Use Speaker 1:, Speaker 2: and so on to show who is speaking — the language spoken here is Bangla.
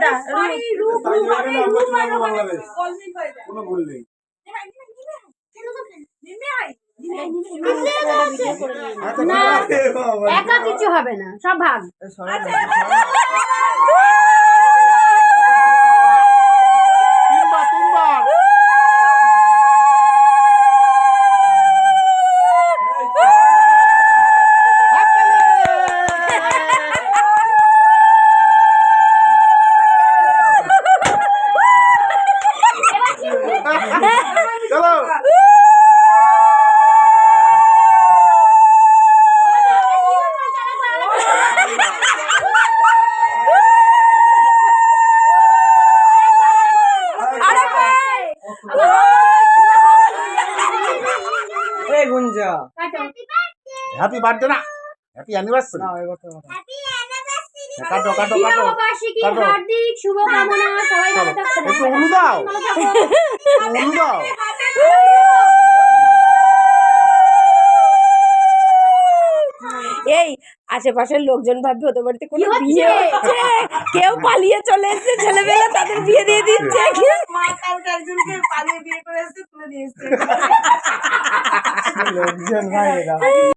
Speaker 1: ওটা রূপ।
Speaker 2: কোনো ভুল নেই
Speaker 1: একা কিছু হবে না সব ভাগ
Speaker 3: এই গুঞ্জা।
Speaker 2: হ্যাপি বার্থডে না? হ্যাপি অ্যানিভার্সারি
Speaker 3: না ওই কথা বলো।
Speaker 2: কাটো কাটো কাটো। কাটো।
Speaker 1: হার্দিক শুভকামনা সবাই ভালো থাকবেন।
Speaker 2: একটু উলু দাও। উলু দাও
Speaker 4: এই আশেপাশের লোকজন ভাববে ওদের বাড়িতে কোনো বিয়ে হচ্ছে? কেউ পালিয়ে চলে এসেছে ছেলেমেয়েরা তাদের বিয়ে দিয়ে দিচ্ছে।
Speaker 3: মা কালকে একজনকে পালিয়ে বিয়ে করে এসেছে তুলে দিয়ে এসেছে।
Speaker 2: Rồi, riêng.